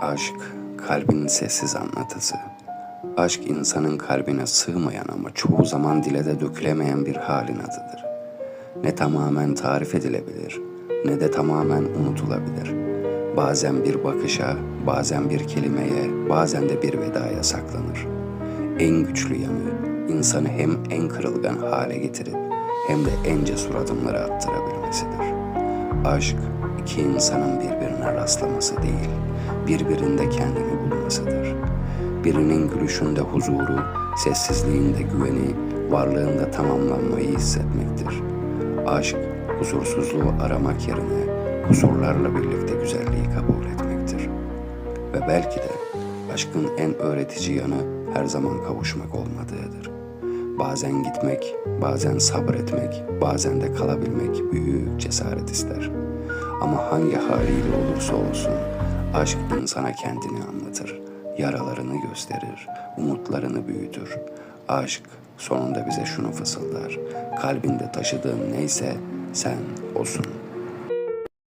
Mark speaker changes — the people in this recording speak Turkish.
Speaker 1: Aşk kalbin sessiz anlatısı. Aşk insanın kalbine sığmayan ama çoğu zaman dile de dökülemeyen bir halin adıdır. Ne tamamen tarif edilebilir ne de tamamen unutulabilir. Bazen bir bakışa, bazen bir kelimeye, bazen de bir vedaya saklanır. En güçlü yanı insanı hem en kırılgan hale getirip hem de en cesur adımları attırabilmesidir. Aşk iki insanın birbirine rastlaması değil, birbirinde kendini bulmasıdır. Birinin gülüşünde huzuru, sessizliğinde güveni, varlığında tamamlanmayı hissetmektir. Aşk, huzursuzluğu aramak yerine kusurlarla birlikte güzelliği kabul etmektir. Ve belki de aşkın en öğretici yanı her zaman kavuşmak olmadığıdır. Bazen gitmek, bazen sabretmek, bazen de kalabilmek büyük cesaret ister. Ama hangi haliyle olursa olsun aşk insana kendini anlatır, yaralarını gösterir, umutlarını büyütür. Aşk sonunda bize şunu fısıldar. Kalbinde taşıdığın neyse sen olsun.''